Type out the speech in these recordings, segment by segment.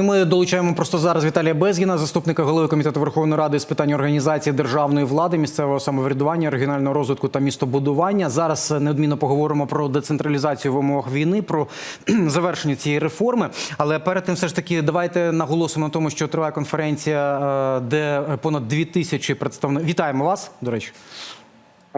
Ми долучаємо просто зараз Віталія Безгіна, заступника голови комітету Верховної Ради з питань організації державної влади, місцевого самоврядування, регіонального розвитку та містобудування. Зараз неодмінно поговоримо про децентралізацію в умовах війни, про завершення цієї реформи. Але перед тим, все ж таки, давайте наголосимо на тому, що триває конференція, е, де понад дві тисячі представників. Вітаємо вас, до речі.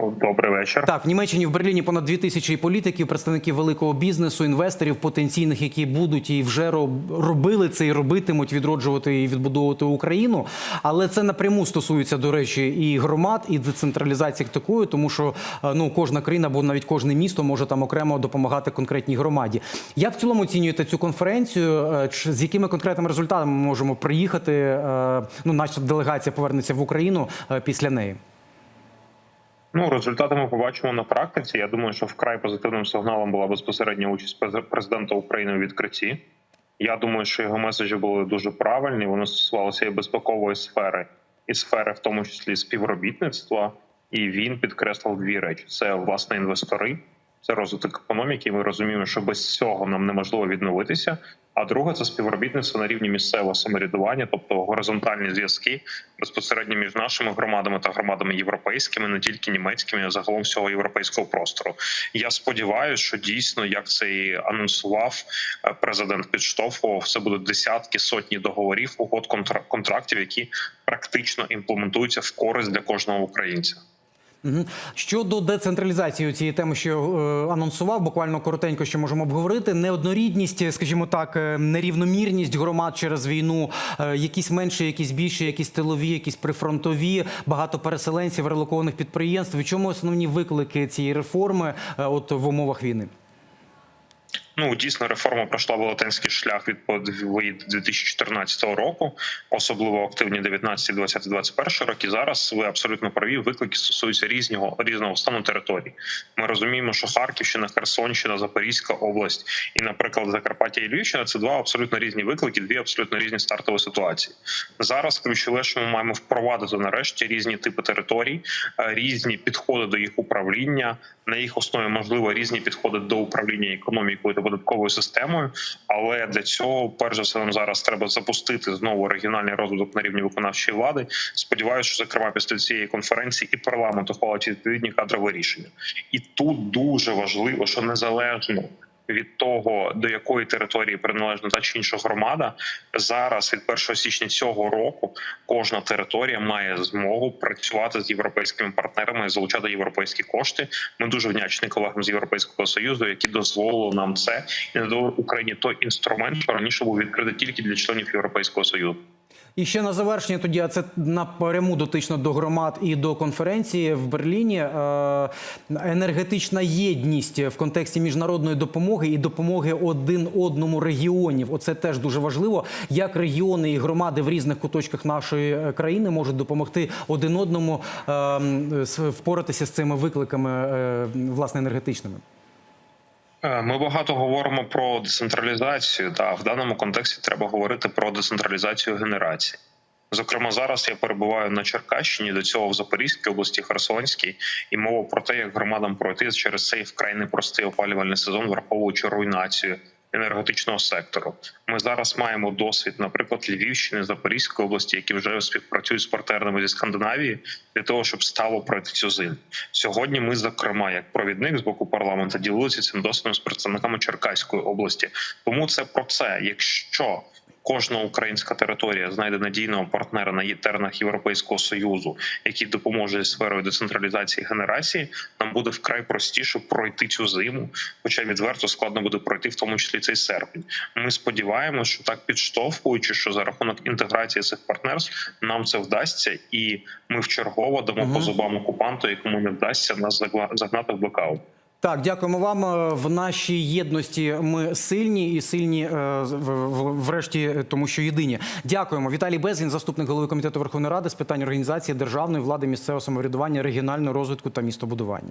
Добрий вечір. Так, в Німеччині в Берліні понад дві тисячі політиків, представників великого бізнесу, інвесторів потенційних, які будуть і вже робили це і робитимуть відроджувати і відбудовувати Україну. Але це напряму стосується, до речі, і громад, і децентралізації як такої, тому що е, ну кожна країна або навіть кожне місто може там окремо допомагати конкретній громаді. Як в цілому оцінюєте цю конференцію? Е, З якими конкретними результатами ми можемо приїхати? е, Ну, наша делегація повернеться в Україну після неї. Ну результати ми побачимо на практиці. Я думаю, що вкрай позитивним сигналом була безпосередня участь президента України у відкритті. Я думаю, що його меседжі були дуже правильні. Вони стосувалися і безпекової сфери, і сфери, в тому числі співробітництва. І він підкреслив дві речі: це власне інвестори, це розвиток економіки. Ми розуміємо, що без цього нам неможливо відновитися. А друге це співробітництво на рівні місцевого самоврядування, тобто горизонтальні зв'язки безпосередньо між нашими громадами та громадами європейськими, не тільки німецькими, а загалом всього європейського простору. Я сподіваюся, що дійсно, як це і анонсував е, президент, підштовхував це будуть десятки сотні договорів, угод контра- контрактів, які практично імплементуються в користь для кожного українця. Щодо децентралізації цієї теми, що е, анонсував, буквально коротенько, що можемо обговорити. Неоднорідність, скажімо так, е, нерівномірність громад через війну, е, якісь менші, якісь більші, якісь тилові, якісь прифронтові, багато переселенців, релокованих підприємств. В чому основні виклики цієї реформи от в умовах війни? Ну дійсно реформа пройшла велетенський шлях від подвої 2014 року, особливо активні 19, 20, 21 роки. Зараз ви абсолютно праві. Виклики стосуються різного різного стану територій. Ми розуміємо, що Харківщина, Херсонщина, Запорізька область і, наприклад, Закарпаття і Львівщина це два абсолютно різні виклики, дві абсолютно різні стартові ситуації. Зараз ключове, що ми маємо впровадити нарешті різні типи територій, е, різні підходи до їх управління. На їх основі можливо різні підходи до управління економікою та податковою системою. Але для цього, перш за все, нам зараз треба запустити знову регіональний розвиток на рівні виконавчої влади. Сподіваюся, що зокрема після цієї конференції і парламент ухвалить відповідні кадрові рішення. І тут дуже важливо, що незалежно. Від того до якої території приналежна та чи інша громада, зараз від 1 січня цього року кожна територія має змогу працювати з європейськими партнерами залучати європейські кошти. Ми дуже вдячні колегам з європейського союзу, які дозволили нам це і надали Україні той інструмент, що раніше був відкритий тільки для членів Європейського союзу. І ще на завершення тоді, а це напряму дотично до громад і до конференції в Берліні. Е, енергетична єдність в контексті міжнародної допомоги і допомоги один одному регіонів. Оце теж дуже важливо. Як регіони і громади в різних куточках нашої е, країни можуть допомогти один одному е, м, с- впоратися з цими викликами е, власне енергетичними. Е, Ми багато говоримо про децентралізацію. Та в даному контексті треба говорити про децентралізацію генерації. Зокрема, зараз я перебуваю на Черкащині, до цього в Запорізькій області, Херсонській, і мова про те, як громадам пройти через цей вкрай непростий опалювальний сезон, враховуючи руйнацію енергетичного сектору. Ми зараз маємо досвід, наприклад, Львівщини, Запорізької області, які вже співпрацюють з партнерами зі Скандинавії для того, щоб стало пройти цю зиму. Сьогодні ми, зокрема, як провідник з боку парламенту, ділилися цим досвідом з представниками Черкаської області. Тому це про це. Якщо Кожна українська територія знайде надійного партнера на теренах Європейського союзу, який допоможе зі сферою децентралізації генерації. Нам буде вкрай простіше пройти цю зиму, хоча відверто складно буде пройти, в тому числі цей серпень. Ми сподіваємося, що так підштовхуючи, що за рахунок інтеграції цих партнерств нам це вдасться, і ми вчергово дамо Мгм. по зубам окупанту, якому не вдасться нас загнати в блокаут. Так, дякуємо вам. Е, В нашій єдності ми сильні і сильні е, врешті, тому що єдині. Дякуємо. Віталій Безгін, заступник голови комітету Верховної Ради з питань організації державної влади, місцевого самоврядування, регіонального розвитку та містобудування.